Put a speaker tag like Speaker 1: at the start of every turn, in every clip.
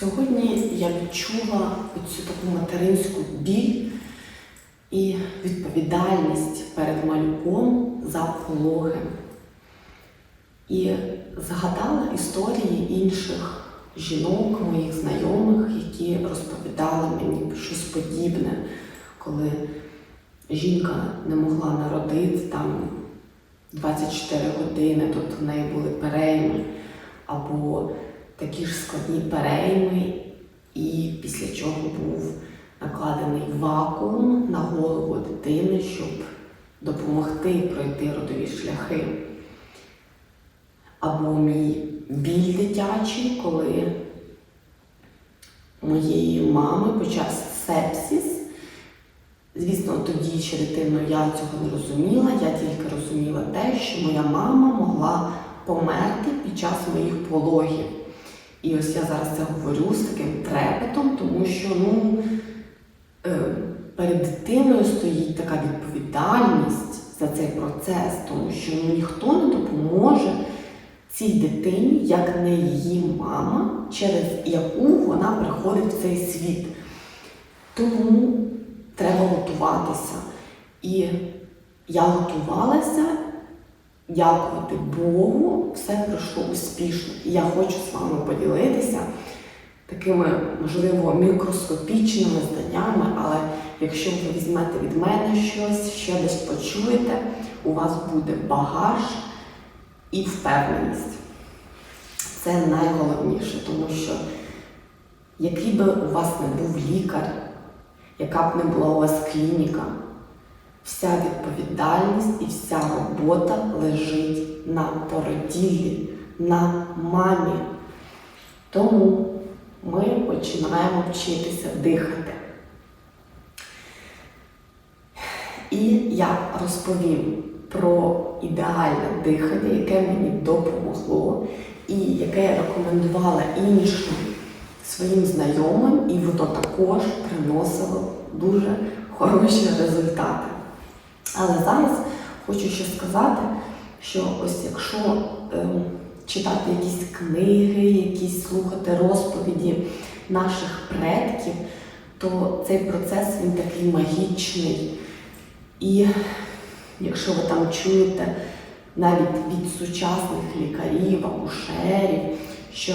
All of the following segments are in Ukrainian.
Speaker 1: Сьогодні я відчула цю таку материнську біль і відповідальність перед малюком за пологи. І згадала історії інших жінок, моїх знайомих, які розповідали мені щось подібне, коли жінка не могла народити там 24 години, тобто в неї були перейми, або такі ж складні перейми, і після чого був накладений вакуум на голову дитини, щоб допомогти пройти родові шляхи. Або мій біль дитячий, коли моєї мами почався сепсис. Звісно, тоді ще дитиною я цього не розуміла. Я тільки розуміла те, що моя мама могла померти під час моїх пологів. І ось я зараз це говорю з таким трепетом, тому що ну, е, перед дитиною стоїть така відповідальність за цей процес, тому що ну, ніхто не допоможе цій дитині, як не її мама, через яку вона приходить в цей світ. Тому треба готуватися. І я готувалася, дякувати Богу, все пройшло успішно. І я хочу з вами поділитися такими, можливо, мікроскопічними знаннями, але якщо ви візьмете від мене щось, що десь почуєте, у вас буде багаж і впевненість. Це найголовніше, тому що який би у вас не був лікар, яка б не була у вас клініка, вся відповідальність і вся робота лежить на породіллі, на мамі. Тому ми починаємо вчитися дихати. І я розповім про ідеальне дихання, яке мені допомогло, і яке я рекомендувала іншим своїм знайомим, і воно також приносило дуже хороші результати. Але зараз хочу ще сказати, що ось якщо ем, читати якісь книги, якісь слухати розповіді наших предків, то цей процес він такий магічний. І якщо ви там чуєте навіть від сучасних лікарів, акушерів, що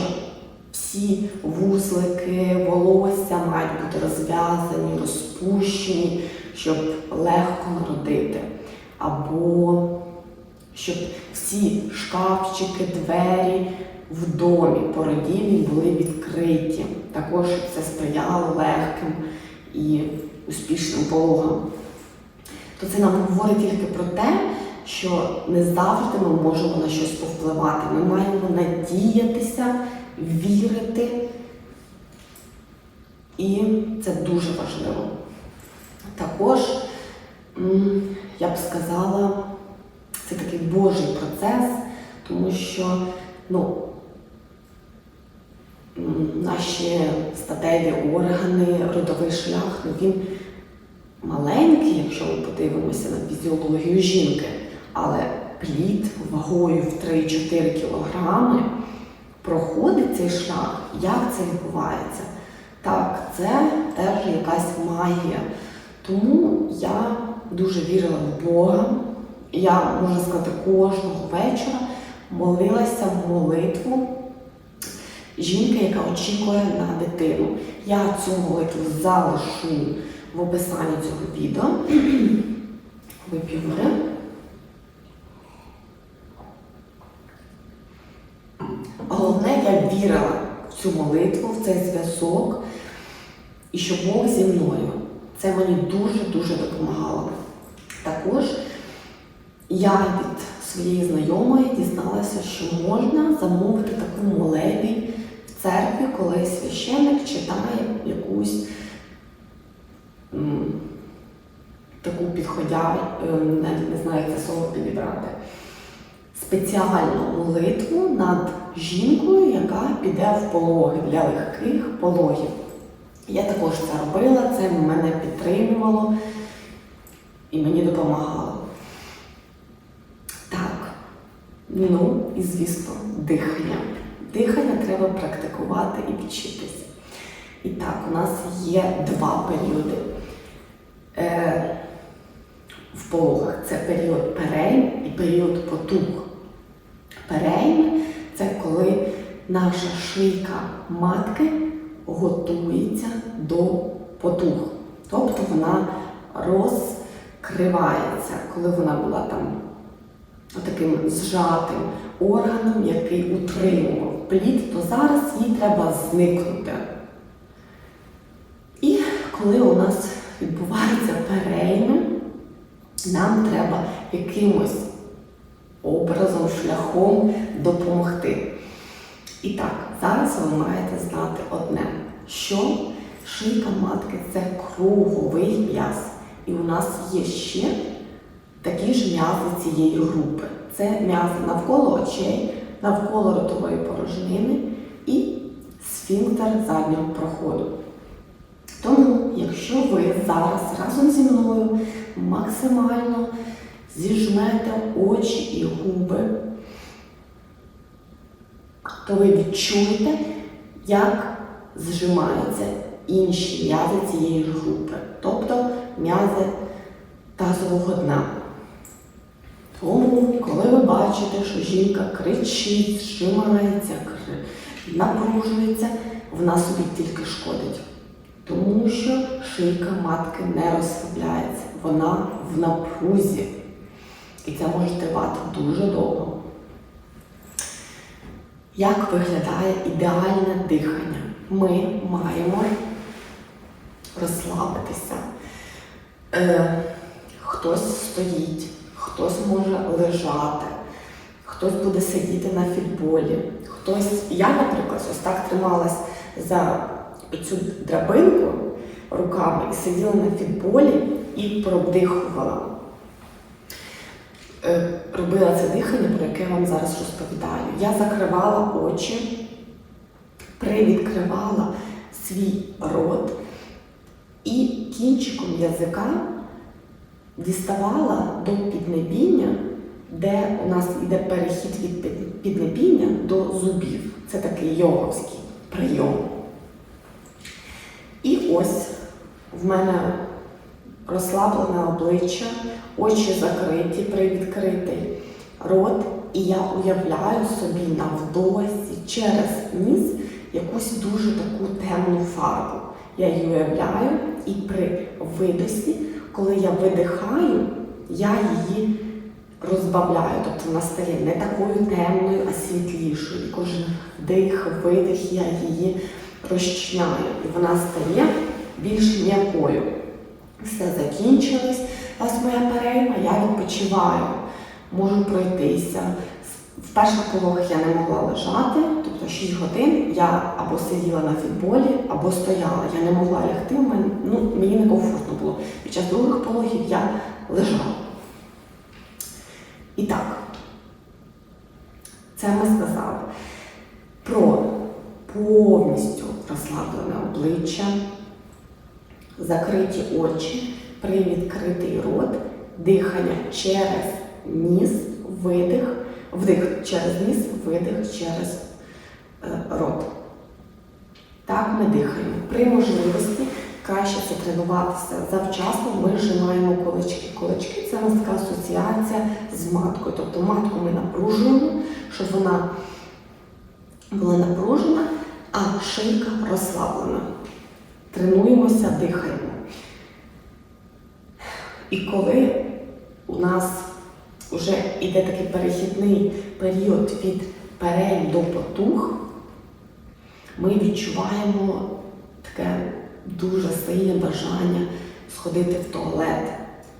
Speaker 1: всі вузлики, волосся мають бути розв'язані, розпущені, щоб легко народити. Або щоб всі шкафчики, двері в домі породілі були відкриті. Також щоб це сприяло легким і успішним пологам. То це нам говорить тільки про те, що не завжди ми можемо на щось повпливати. Ми маємо надіятися, вірити. І це дуже важливо. Також, я б сказала, це такий Божий процес, тому що ну, наші статеві органи, родовий шлях, ну, він маленький, якщо ми подивимося на фізіологію жінки, але плід вагою в 3-4 кілограми проходить цей шлях. Як це відбувається? Так, це теж якась магія. Тому я дуже вірила в Бога. Я, можна сказати, кожного вечора молилася в молитву жінки, яка очікує на дитину. Я цю молитву залишу в описанні цього відео. Вип'ю води. Головне, я вірила в цю молитву, в цей зв'язок, і що Бог зі мною. Це мені дуже-дуже допомагало. Також я від своєї знайомої дізналася, що можна замовити таку молебі в церкві, коли священник читає якусь таку підходя, ем, не знаю, як це слово підібрати, спеціальну молитву над жінкою, яка піде в пологи для легких пологів. Я також це робила, це мене підтримувало і мені допомагало. Так, ну і звісно, дихання. Дихання треба практикувати і вчитися. І так, у нас є два періоди. Е, в пологах це період перейм і період потуг. Перейм це коли наша шийка матки готується до потуг. Тобто вона розкривається, коли вона була там таким зжатим органом, який утримував плід, то зараз їй треба зникнути. І коли у нас відбувається перейми, нам треба якимось образом, шляхом допомогти. І так, зараз ви маєте знати одне, що шийка матки це круговий м'яз. І у нас є ще такі ж м'язи цієї групи. Це м'язи навколо очей, навколо ротової порожнини і сфінктер заднього проходу. Тому, якщо ви зараз разом зі мною максимально зіжмете очі і губи, то ви відчуєте, як зжимаються інші м'язи цієї ж групи, тобто м'язи тазового дна. Тому, коли ви бачите, що жінка кричить, зжимається, напружується, вона собі тільки шкодить. Тому що шийка матки не розслабляється, вона в напрузі. І це може тривати дуже довго. Як виглядає ідеальне дихання? Ми маємо розслабитися. Е, хтось стоїть, хтось може лежати, хтось буде сидіти на фітболі, хтось. Я, наприклад, ось так трималась за цю драбинку руками і сиділа на фітболі і продихувала. Е, Робила це дихання, про яке я вам зараз розповідаю. Я закривала очі, привідкривала свій рот і кінчиком язика діставала до піднебіння, де у нас йде перехід від під- піднебіння до зубів. Це такий йоговський прийом. І ось в мене розслаблене обличчя, очі закриті, привідкритий рот, і я уявляю собі на вдосі через ніс якусь дуже таку темну фарбу. Я її уявляю, і при видосі, коли я видихаю, я її розбавляю. Тобто вона стає не такою темною, а світлішою. Кожен вдих, видих, я її розчиняю. І вона стає більш м'якою. Все закінчилось. Ось моя перейма, я відпочиваю, можу пройтися. В перших пологах я не могла лежати, тобто 6 годин я або сиділа на фітболі, або стояла. Я не могла лягти, в мене, ну, мені некомфортно було. Під час других пологів я лежала. І так, це ми сказали про повністю розслаблене обличчя, закриті очі, привідкритий рот, дихання через ніс, видих, вдих через ніс, видих через е, рот. Так ми дихаємо. При можливості краще це тренуватися завчасно. Ми зжимаємо кулачки. Кулачки це у нас така асоціація з маткою. Тобто матку ми напружуємо, щоб вона була напружена, а шийка розслаблена. Тренуємося, дихаємо. І коли у нас вже йде такий перехідний період від перейм до потуг, ми відчуваємо таке дуже сильне бажання сходити в туалет.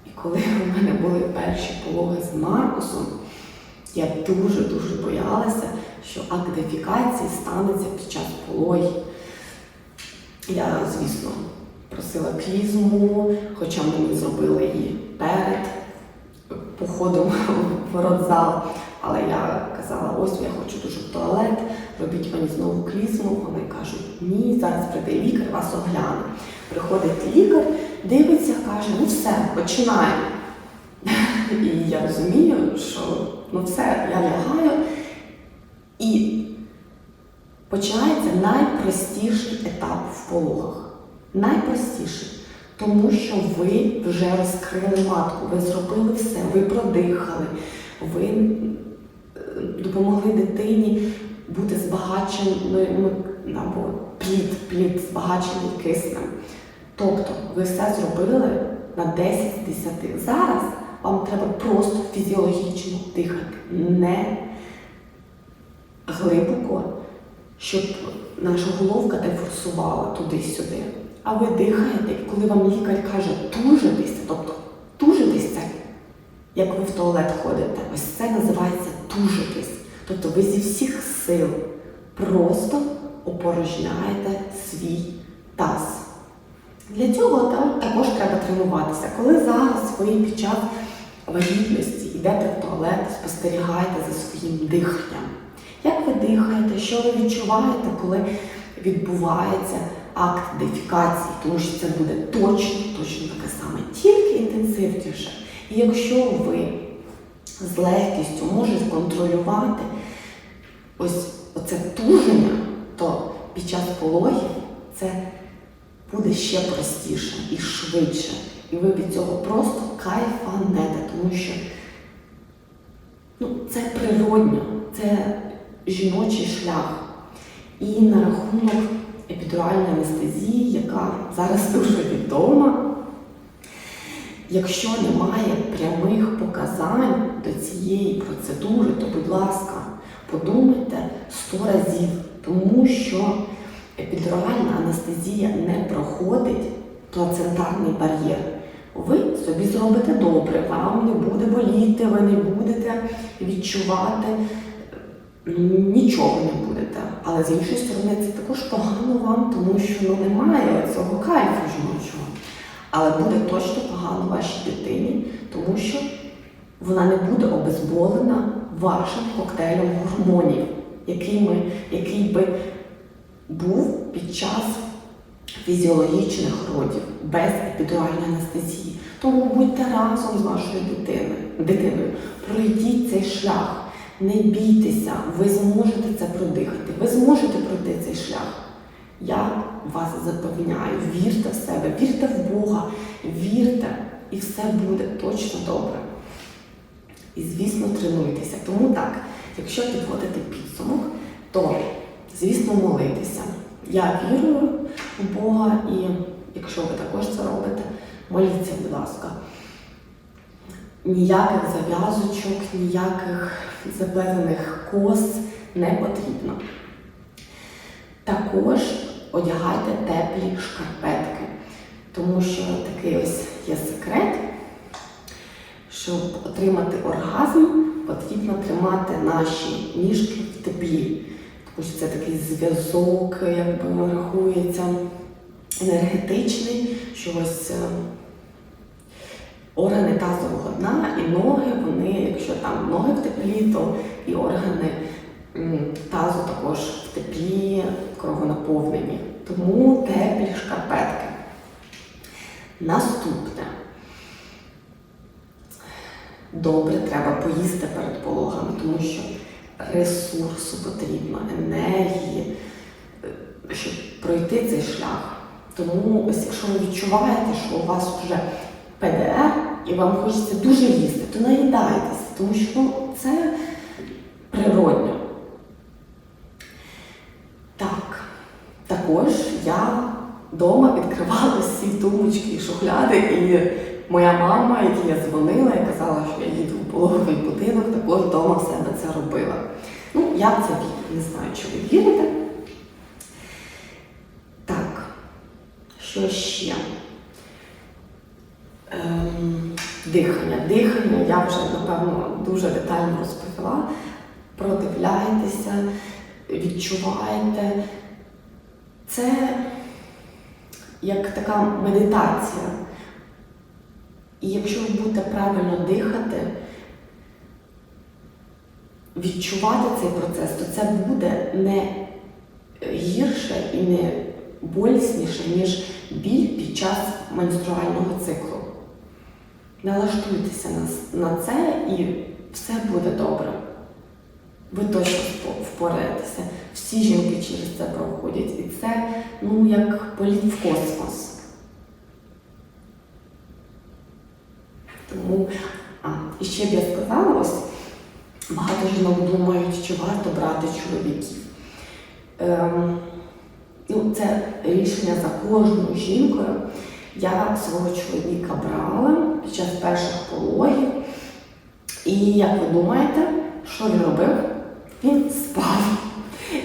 Speaker 1: І коли у мене були перші пологи з Маркусом, я дуже-дуже боялася, що акт станеться під час пологів. Я, звісно, просила клізму, хоча мені зробили її перед походом в родзал. Але я казала, ось я хочу дуже в туалет, робіть мені знову клізму. Вони кажуть, ні, зараз прийде лікар, вас огляне. Приходить лікар, дивиться, каже, ну все, починаємо. І я розумію, що ну все, я лягаю. І починається найпростіший етап в пологах. Найпростіший. Тому що ви вже розкрили матку, ви зробили все, ви продихали, ви е, допомогли дитині бути збагаченою або плід, плід збагачений киснем. Тобто ви все зробили на 10 з 10. Зараз вам треба просто фізіологічно дихати, не глибоко, щоб наша головка не форсувала туди-сюди. А ви дихаєте, і коли вам лікар каже тужитися, тобто тужитися, як ви в туалет ходите, ось це називається тужитись. Тобто ви зі всіх сил просто опорожняєте свій таз. Для цього та- також треба тренуватися. Коли зараз ви під час вагітності йдете в туалет, спостерігаєте за своїм диханням. Як ви дихаєте, що ви відчуваєте, коли відбувається акт дефікації, тому що це буде точно, точно таке саме, тільки інтенсивніше. І якщо ви з легкістю можете контролювати ось оце туження, то під час пологів це буде ще простіше і швидше. І ви від цього просто кайфанете, тому що ну, це природньо, це жіночий шлях. І на рахунок епідуральної анестезії, яка зараз дуже відома, якщо немає прямих показань до цієї процедури, то, будь ласка, подумайте сто разів, тому що епідуральна анестезія не проходить плацентарний бар'єр. Ви собі зробите добре, вам не буде боліти, ви не будете відчувати Але з іншої сторони, це також погано вам, тому що ну, немає цього кайфу жіночого. Але буде точно погано вашій дитині, тому що вона не буде обезболена вашим коктейлем гормонів, який, ми, який би був під час фізіологічних родів без епідуральної анестезії. Тому будьте разом з вашою дитиною, дитиною, пройдіть цей шлях, не бійтеся, ви зможете це продихати, ви зможете пройти цей шлях. Я вас запевняю, вірте в себе, вірте в Бога, вірте, і все буде точно добре. І, звісно, тренуйтеся. Тому так, якщо підводити підсумок, то, звісно, молитися. Я вірую в Бога, і якщо ви також це робите, моліться, будь ласка. Ніяких зав'язочок, ніяких заплетених кос не потрібно. Також одягайте теплі шкарпетки, тому що такий ось є секрет, щоб отримати оргазм, потрібно тримати наші ніжки в теплі. Тому що це такий зв'язок, якби рахується енергетичний, що ось е, органи тазового дна і ноги, вони, якщо там ноги в теплі, то і органи тазу також в теплі, кровонаповнені. Тому теплі шкарпетки. Наступне. Добре треба поїсти перед пологами, тому що ресурсу потрібно, енергії, е, щоб пройти цей шлях. Тому ось якщо ви відчуваєте, що у вас вже ПДР і вам хочеться дуже їсти, то наїдайтеся, тому що ну, це природньо. Так, також я вдома відкривала всі тумочки і шухляди, і моя мама, якій я дзвонила і казала, що я їду в пологовий будинок, також вдома в себе це робила. Ну, я це не знаю, чи ви вірите. Так, що ще? Ем, дихання. Дихання я вже, напевно, дуже детально розповіла. Продивляйтеся, відчувайте. Це як така медитація. І якщо ви будете правильно дихати, відчувати цей процес, то це буде не гірше і не болісніше, ніж біль під час менструального циклу. Налаштуйтеся на, це і все буде добре. Ви точно впораєтеся. Всі жінки через це проходять. І це ну, як політ в космос. Тому, а, і ще б я сказала, ось багато жінок думають, чи варто брати чоловіків. Ем, ну, це рішення за кожною жінкою. Я свого чоловіка брала під час перших пологів. І як ви думаєте, що він робив? Він спав.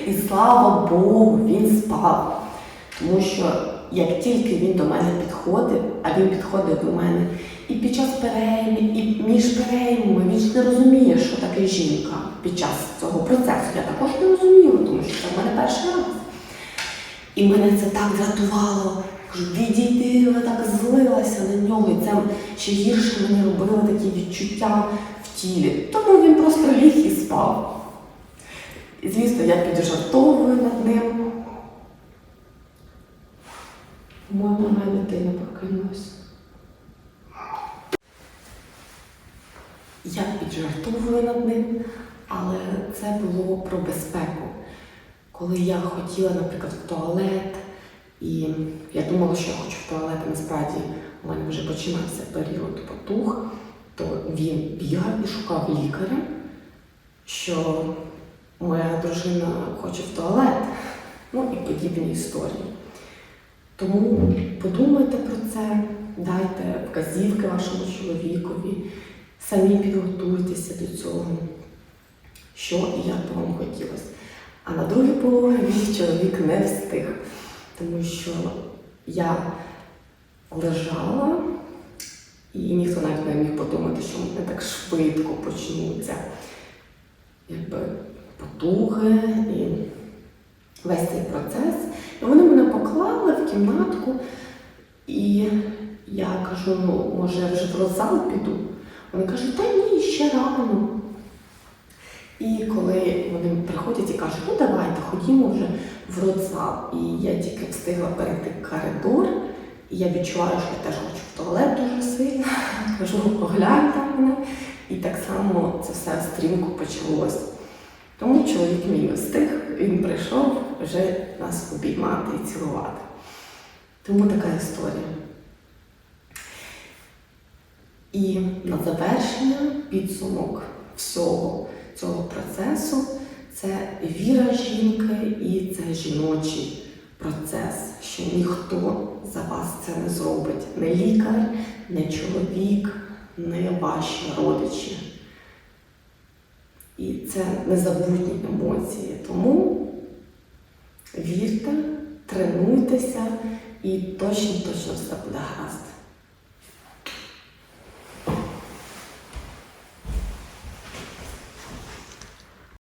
Speaker 1: І слава Богу, він спав. Тому що як тільки він до мене підходив, а він підходив до мене і під час переймів, і між переймами, він ж не розуміє, що таке жінка під час цього процесу. Я також не розуміла, тому що це в мене перший раз. І мене це так дратувало. Кажу, відійди, я так злилася на нього. І це ще гірше мені робило такі відчуття в тілі. Тому він просто ліг і спав. І, звісно, я піджартовую над ним. Моя дитина прокинулась. Я піджартовую над ним, але це було про безпеку. Коли я хотіла, наприклад, в туалет, і я думала, що я хочу в туалет, насправді у мене вже починався період потух, то він бігав і шукав лікаря, що моя дружина хоче в туалет, ну і подібні історії. Тому подумайте про це, дайте вказівки вашому чоловікові, самі підготуйтеся до цього, що і як би вам хотілося. А на другий пологи чоловік не встиг, тому що я лежала, і ніхто навіть не міг подумати, що мене так швидко почнуться якби, потуги і весь цей процес. І вони мене поклали в кімнатку, і я кажу, ну, може, я вже в родзал піду. Вони кажуть, та ні, ще рано. І коли вони приходять і кажуть, ну давайте, ходімо вже в родзал. І я тільки встигла перейти коридор, і я відчуваю, що я теж хочу в туалет дуже сильно. Кажу, погляньте мене. І так само це все стрімко почалось. Тому чоловік мій встиг, він прийшов вже нас обіймати і цілувати. Тому така історія. І на завершення підсумок всього цього процесу це віра жінки і це жіночий процес, що ніхто за вас це не зробить. Не лікар, не чоловік, не ваші родичі. І це незабутні емоції. Тому вірте, тренуйтеся і точно-точно все буде гаразд.